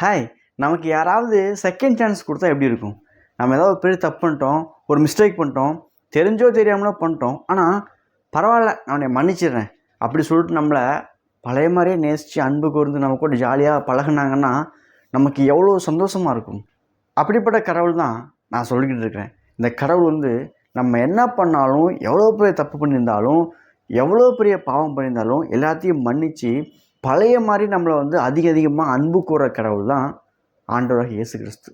Hi நமக்கு யாராவது second chance கொடுத்தா எப்படி இருக்கும்? நம்ம ஏதாவது ஒரு பெரிய தப்பு பண்ணிட்டோம் ஒரு மிஸ்டேக் பண்ணிட்டோம் தெரிஞ்சோ தெரியாமலோ பண்ணிட்டோம் ஆனால் பரவாயில்ல நான் உன்னை மன்னிச்சிடுறேன். அப்படி சொல்லிட்டு நம்மளை பழைய மாதிரியே நேசித்து அன்பு கூர்ந்து நம்ம கூட ஜாலியாக பழகுனாங்கன்னா நமக்கு எவ்வளோ சந்தோஷமாக இருக்கும். அப்படிப்பட்ட கடவுள் தான் நான் சொல்லிக்கிட்டு இருக்கிறேன். இந்த கடவுள் வந்து நம்ம என்ன பண்ணாலும் எவ்வளோ பெரிய தப்பு பண்ணியிருந்தாலும் எவ்வளோ பெரிய பாவம் பண்ணியிருந்தாலும் எல்லாத்தையும் மன்னித்து பழைய மாதிரி நம்மளை வந்து அதிக அதிகமாக அன்பு கூற கடவுள் தான் ஆண்டவராக இயேசு கிறிஸ்து.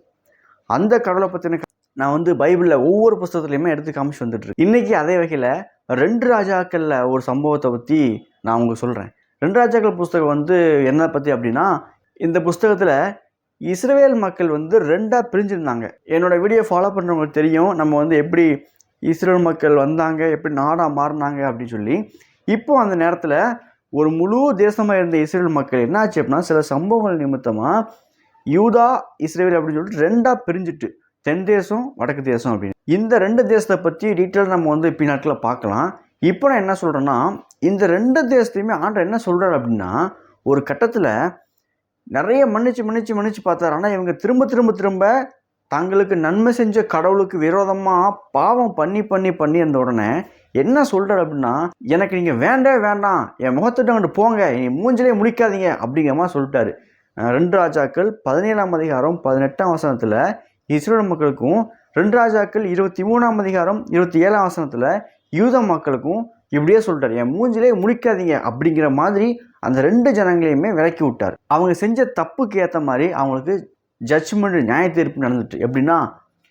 அந்த கடவுளை பற்றின நான் வந்து பைபிளில் ஒவ்வொரு புஸ்தகத்துலையுமே எடுத்து காமிச்சு வந்துட்டுருக்கேன். இன்றைக்கி அதே வகையில் ரெண்டு ராஜாக்களில் ஒரு சம்பவத்தை பற்றி நான் உங்களுக்கு சொல்கிறேன் ரெண்டு ராஜாக்கள் புஸ்தகம் வந்து என்ன பற்றி அப்படின்னா இந்த புஸ்தகத்தில் இஸ்ரேல் மக்கள் வந்து ரெண்டாக பிரிஞ்சிருந்தாங்க. என்னோடய வீடியோ ஃபாலோ பண்ணுறவங்களுக்கு தெரியும். நம்ம வந்து எப்படி இஸ்ரேல் மக்கள் வந்தாங்க எப்படி நாடாக மாறினாங்க அப்படின்னு சொல்லி. இப்போ அந்த நேரத்தில் ஒரு முழு தேசமாக இருந்த இஸ்ரேல் மக்கள் என்ன ஆச்சு அப்படின்னா சில சம்பவங்கள் நிமித்தமாக யூதா இஸ்ரேல் அப்படின்னு சொல்லிட்டு ரெண்டாக பிரிஞ்சுட்டு தென் தேசம் வடக்கு தேசம் அப்படின்னு. இந்த ரெண்டு தேசத்தை பற்றி டீட்டெயில் நம்ம வந்து இப்போ நாட்களில் பார்க்கலாம். இப்போ நான் என்ன சொல்கிறேன்னா இந்த ரெண்டு தேசத்தையுமே ஆண்டர் என்ன சொல்கிறார் அப்படின்னா ஒரு கட்டத்தில் நிறைய மன்னிச்சு மன்னிச்சு மன்னிச்சு பார்த்தாரு. ஆனால் இவங்க திரும்ப திரும்ப திரும்ப தங்களுக்கு நன்மை செஞ்ச கடவுளுக்கு விரோதமாக பாவம் பண்ணி பண்ணி பண்ணி இருந்த உடனே என்ன சொல்கிறார் அப்படின்னா எனக்கு நீங்கள் வேண்டவே வேண்டாம். என் முகத்திட்ட கொண்டு போங்க. நீ மூஞ்சிலே முடிக்காதீங்க அப்படிங்கிற மாதிரி சொல்லிட்டாரு. ரெண்டு ராஜாக்கள் பதினேழாம் அதிகாரம் பதினெட்டாம் வசனத்தில் இஸ்ரேல் மக்களுக்கும் ரெண்டு ராஜாக்கள் இருபத்தி மூணாம் அதிகாரம் இருபத்தி ஏழாம் வசனத்தில் யூத மக்களுக்கும் இப்படியே சொல்லிட்டார். என் மூஞ்சிலே முடிக்காதீங்க அப்படிங்கிற மாதிரி அந்த ரெண்டு ஜனங்களையுமே விலக்கி விட்டார். அவங்க செஞ்ச தப்புக்கு ஏற்ற மாதிரி அவங்களுக்கு ஜட்ஜ்மெண்ட் நியாய தீர்ப்பு நடந்துட்டு எப்படின்னா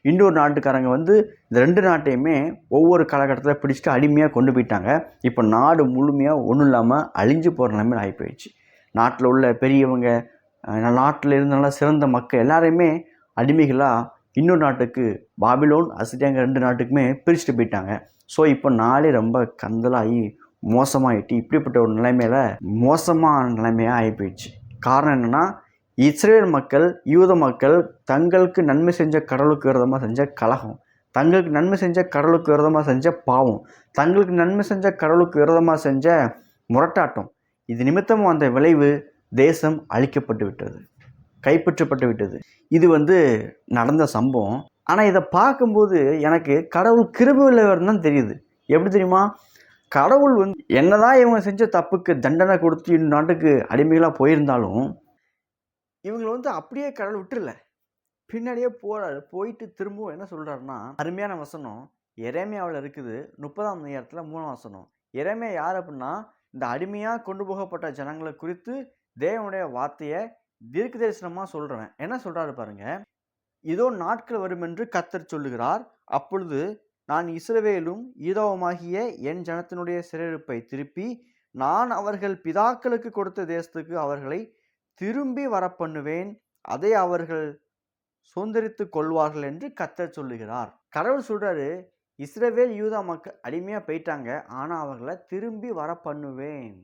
இன்னொரு நாட்டுக்காரங்க வந்து இந்த ரெண்டு நாட்டையுமே ஒவ்வொரு காலகட்டத்தில் பிடிச்சிட்டு அடிமையாக கொண்டு போயிட்டாங்க. இப்போ நாடு முழுமையாக ஒன்றும் இல்லாமல் அழிஞ்சு போகிற நிலைமையில் ஆகி போயிடுச்சு நாட்டில் உள்ள பெரியவங்க நாட்டில் இருந்த நல்லா சிறந்த மக்கள் எல்லாரையுமே அடிமைகளாக இன்னொரு நாட்டுக்கு பாபிலோன் அசிட்டியாங்க ரெண்டு நாட்டுக்குமே பிரிச்சுட்டு போயிட்டாங்க. ஸோ இப்போ நாளே ரொம்ப கந்தலாகி மோசமாகிட்டு இப்படிப்பட்ட ஒரு நிலைமையில் மோசமான நிலைமையாக ஆகி போயிடுச்சு காரணம் என்னென்னா இஸ்ரேல் மக்கள் யூத மக்கள் தங்களுக்கு நன்மை செஞ்ச கடவுளுக்கு விரதமாக செஞ்ச கலகம் தங்களுக்கு நன்மை செஞ்ச கடவுளுக்கு விரதமாக செஞ்ச பாவம் தங்களுக்கு நன்மை செஞ்ச கடவுளுக்கு விரதமாக செஞ்ச முரட்டாட்டம். இது நிமித்தம் வந்த விளைவு தேசம் அழிக்கப்பட்டு விட்டது கைப்பற்றப்பட்டு விட்டது. இது வந்து நடந்த சம்பவம். ஆனால் இதை பார்க்கும்போது எனக்கு கடவுள் கிருபை உள்ளவர் தான் தெரியுது. எப்படி தெரியுமா? கடவுள் வந்து என்னதான் இவங்க செஞ்ச தப்புக்கு தண்டனை கொடுத்து இன்னும் நாட்டுக்கு அடிமைகளாக போயிருந்தாலும் இவங்களை வந்து அப்படியே கடவுள் விட்டுறல பின்னாடியே போறாரு. போயிட்டு திரும்பவும் என்ன சொல்றாருன்னா அருமையான வசனம். எரேமியாவில் இருக்குது முப்பதாம் நேரத்தில் மூணாம் வசனம். எரேமியா யார் அப்படின்னா இந்த அடிமையாக கொண்டு போகப்பட்ட ஜனங்களை குறித்து தேவனுடைய வார்த்தையை தீர்க்க தரிசனமாக சொல்கிறவன் என்ன சொல்கிறாரு பாருங்க. இதோ நாட்கள் வரும் என்று கத்தர் சொல்லுகிறார். அப்பொழுது நான் இஸ்ரவேலும் ஈதோவமாகிய என் ஜனத்தினுடைய சிறையிருப்பை திருப்பி நான் அவர்கள் பிதாக்களுக்கு கொடுத்த தேசத்துக்கு அவர்களை திரும்பி வரப்பண்ணுவேன் அதை அவர்கள் சுதந்திரித்து கொள்வார்கள் என்று கத்தர் சொல்லுகிறார். கடவுள் சொல்றாரு இஸ்ரேவேல் யூதா மக்கள் அடிமையாக போயிட்டாங்க ஆனால் அவர்களை திரும்பி வர பண்ணுவேன்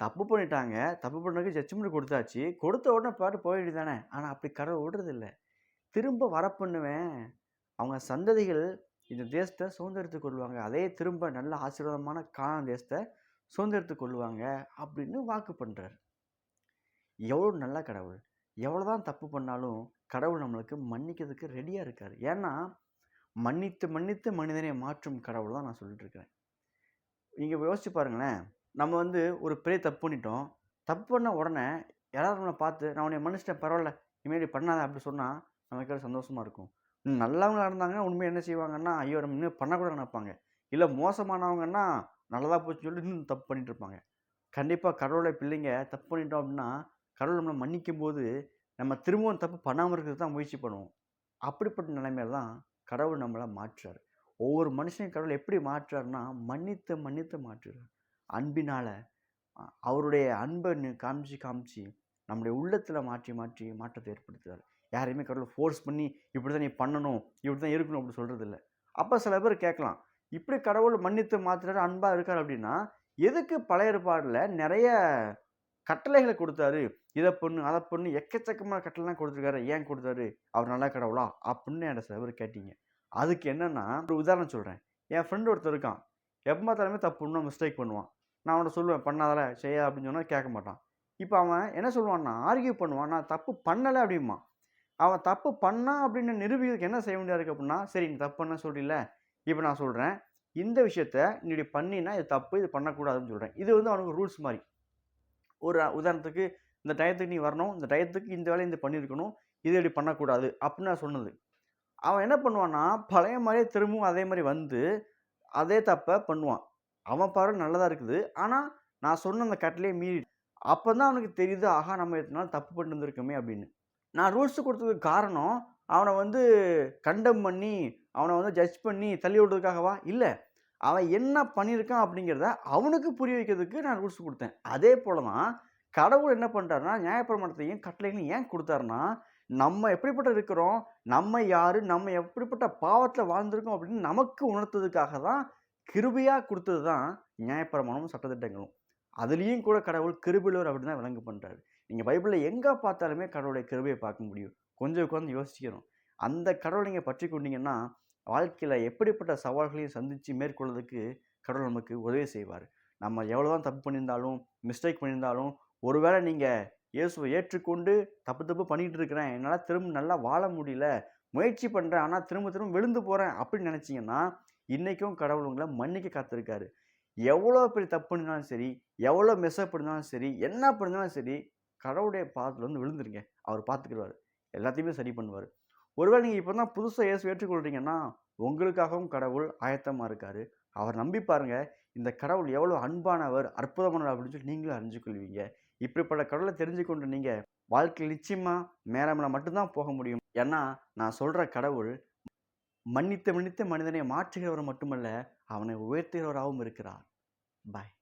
தப்பு பண்ணிட்டாங்க தப்பு பண்ணுறதுக்கு ஜட்ஜ்மெண்ட் கொடுத்தாச்சு கொடுத்த உடனே பாட்டு போயிட்டு தானே ஆனால் அப்படி கடவுள் விடுறதில்ல. திரும்ப வர பண்ணுவேன் அவங்க சந்ததிகள் இந்த தேசத்தை சுதந்திரத்து கொள்வாங்க. அதே திரும்ப நல்ல ஆசீர்வாதமான காண தேசத்தை சுதந்திரத்து கொள்வாங்க அப்படின்னு வாக்கு பண்ணுறாரு எவ்வளோ நல்ல கடவுள். எவ்வளோ தான் தப்பு பண்ணாலும் கடவுள் நம்மளுக்கு மன்னிக்கிறதுக்கு ரெடியாக இருக்கார். ஏன்னா மன்னித்து மன்னித்து மனிதனை மாற்றும் கடவுள் தான் நான் சொல்லிட்டு இருக்கிறேன். நீங்கள் யோசிச்சு பாருங்களேன். நம்ம வந்து ஒரு பெரிய தப்பு பண்ணிட்டோம். தப்பு பண்ண உடனே யாராவது நம்மளை பார்த்து நான் உன்னை மன்னிச்சிட்டேன் பரவாயில்ல. இனிமேல் பண்ணாத அப்படி சொன்னால் நமக்கு சந்தோஷமாக இருக்கும். நல்லவங்களாக இருந்தாங்க இருந்தாங்கன்னா உண்மையை என்ன செய்வாங்கன்னா ஐயோ நம்ம இன்னும் பண்ணக்கூட நினைப்பாங்க. இல்லை மோசமானவங்கன்னா நல்லதாக போச்சுன்னு சொல்லி இன்னும் தப்பு பண்ணிட்டு இருப்பாங்க. கண்டிப்பாக கடவுளை பிள்ளைங்க தப்பு பண்ணிட்டோம் அப்படின்னா கடவுள் நம்மளை மன்னிக்கும் போது நம்ம திரும்பவும் தப்பு பண்ணாமல் இருக்கிறது தான் முயற்சி பண்ணுவோம். அப்படிப்பட்ட நிலைமையில தான் கடவுள் நம்மளை மாற்றுறார். ஒவ்வொரு மனுஷனையும் கடவுள் எப்படி மாற்றுறாருன்னா மன்னித்து மன்னித்து மாற்றுறார். அன்பினால் அவருடைய அன்பை காமிச்சு காமிச்சு நம்முடைய உள்ளத்தில் மாற்றி மாற்றி மாற்றத்தை ஏற்படுத்துகிறார் யாரையுமே கடவுள் ஃபோர்ஸ் பண்ணி இப்படி தான் நீ பண்ணணும் இப்படி தான் இருக்கணும் அப்படி சொல்கிறது இல்லை அப்போ சில பேர் கேட்கலாம் இப்படி கடவுள் மன்னித்து மாற்றுறாரு அன்பாக இருக்கார் அப்படின்னா எதுக்கு பழைய ஏற்பாடில் நிறைய கட்டளைகளை கொடுத்தாரு. இதை பொண்ணு அதை பொண்ணு எக்கச்சக்கமான கட்டளைலாம் கொடுத்துருக்காரு. ஏன் கொடுத்தாரு? அவர் நல்லா கடவுளா? அப்படின்னு என்கிட்ட சில பேர் கேட்டீங்க. அதுக்கு என்னென்னா ஒரு உதாரணம் சொல்கிறேன் என் ஃப்ரெண்டு ஒருத்தர் இருக்கான். எப்போ பார்த்தாலுமே தப்பு மிஸ்டேக் பண்ணுவான். நான் அவனை சொல்லுவேன் பண்ணாதல செய்ய அப்படின்னு சொன்னால் கேட்க மாட்டான். இப்போ அவன் என்ன சொல்லுவான்னா ஆர்கியூ பண்ணுவான். நான் தப்பு பண்ணலை அப்படிமா அவன் தப்பு பண்ணா அப்படின்னு நிரூபிக்கிறதுக்கு என்ன செய்ய வேண்டியது இருக்குது அப்படின்னா சரி நீ தப்பு பண்ண சொல்லில இப்போ நான் சொல்கிறேன் இந்த விஷயத்த நீ இப்படி பண்ணினா இது தப்பு. இது பண்ணக்கூடாதுன்னு சொல்கிறேன் இது வந்து அவனுக்கு ரூல்ஸ் மாதிரி. ஒரு உதாரணத்துக்கு இந்த டயத்துக்கு நீ வரணும் இந்த டயத்துக்கு இந்த வேலையை இந்த பண்ணியிருக்கணும் இது இப்படி பண்ணக்கூடாது அப்படின்னு நான் சொன்னது. அவன் என்ன பண்ணுவான்னா பழைய மாதிரியே திரும்பவும் அதே மாதிரி வந்து அதே தப்பை பண்ணுவான். அவன் பார்வை நல்லதாக இருக்குது. ஆனால் நான் சொன்ன அந்த கட்டிலே மீறி அப்போ தான் அவனுக்கு தெரியுது ஆஹா நம்ம எத்தனால தப்பு பண்ணிட்டு அப்படின்னு. நான் ரூல்ஸ் கொடுத்ததுக்கு காரணம் அவனை வந்து கண்டம் பண்ணி அவனை வந்து ஜட்ஜ் பண்ணி தள்ளி விடுறதுக்காகவா? இல்லை. அவன் என்ன பண்ணியிருக்கான் அப்படிங்கிறத அவனுக்கு புரிய வைக்கிறதுக்கு நான் ரூல்ஸ் கொடுத்தேன். அதே போல தான் கடவுள் என்ன பண்ணிட்டாருன்னா நியாயப்பிரமாணத்தையும் கட்டளைகளையும் ஏன் கொடுத்தாருன்னா நம்ம எப்படிப்பட்ட இருக்கிறோம் நம்ம யார் நம்ம எப்படிப்பட்ட பாவத்தில் வாழ்ந்திருக்கோம் அப்படின்னு நமக்கு உணர்த்ததுக்காக தான் கிருபியாக கொடுத்தது தான் நியாயப்பிரமாணமும் சட்டத்திட்டங்களும். அதுலேயும் கூட கடவுள் கிருபிலோர் அப்படின்னு தான் விளங்கு பண்ணுறாரு நீங்கள் பைபிளில் எங்கே பார்த்தாலுமே கடவுளுடைய கிருபையை பார்க்க முடியும். கொஞ்சம் உட்காந்து யோசிக்கணும். அந்த கடவுளை நீங்கள் பற்றி கொண்டீங்கன்னா வாழ்க்கையில் எப்படிப்பட்ட சவால்களையும் சந்தித்து மேற்கொள்வதற்கு கடவுள் நமக்கு உதவி செய்வார். நம்ம எவ்வளோ தான் தப்பு பண்ணியிருந்தாலும் மிஸ்டேக் பண்ணியிருந்தாலும் ஒருவேளை நீங்கள் இயேசுவை ஏற்றுக்கொண்டு தப்பு தப்பு பண்ணிகிட்டு இருக்கிறேன் என்னால் திரும்ப நல்லா வாழ முடியல முயற்சி பண்ணுறேன் ஆனால் திரும்ப திரும்ப விழுந்து போகிறேன் அப்படின்னு நினச்சிங்கன்னா இன்றைக்கும் கடவுள் உங்களை மன்னிக்க காத்திருக்காரு. எவ்வளோ பெரிய தப்பு பண்ணினாலும் சரி எவ்வளோ மெஸ்அப் பண்ணாலும் சரி என்ன பண்ணாலும் சரி கடவுளுடைய பாதத்தில் வந்து விழுந்துருங்க. அவர் பார்த்துக்கிடுவார் எல்லாத்தையுமே சரி பண்ணுவார். ஒருவேளை நீங்கள் இப்போ தான் புதுசாக இயேசு ஏற்றுக்கொள்கிறீங்கன்னா உங்களுக்காகவும் கடவுள் ஆயத்தமாக இருக்கார். அவர் நம்பி பாருங்கள் இந்த கடவுள் எவ்வளோ அன்பானவர் அற்புதமானவர் அப்படின்னு சொல்லி நீங்களும் அறிஞ்சு கொள்வீங்க இப்படிப்பட்ட கடவுளை தெரிஞ்சுக்கொண்டு நீங்கள் வாழ்க்கையில் நிச்சயமாக மேலே மேலே மட்டும்தான் போக முடியும். ஏன்னா நான் சொல்கிற கடவுள் மன்னித்து மன்னித்து மனிதனை மாற்றுகிறவர் மட்டுமல்ல அவனை உயர்த்துகிறவராகவும் இருக்கிறார். பாய்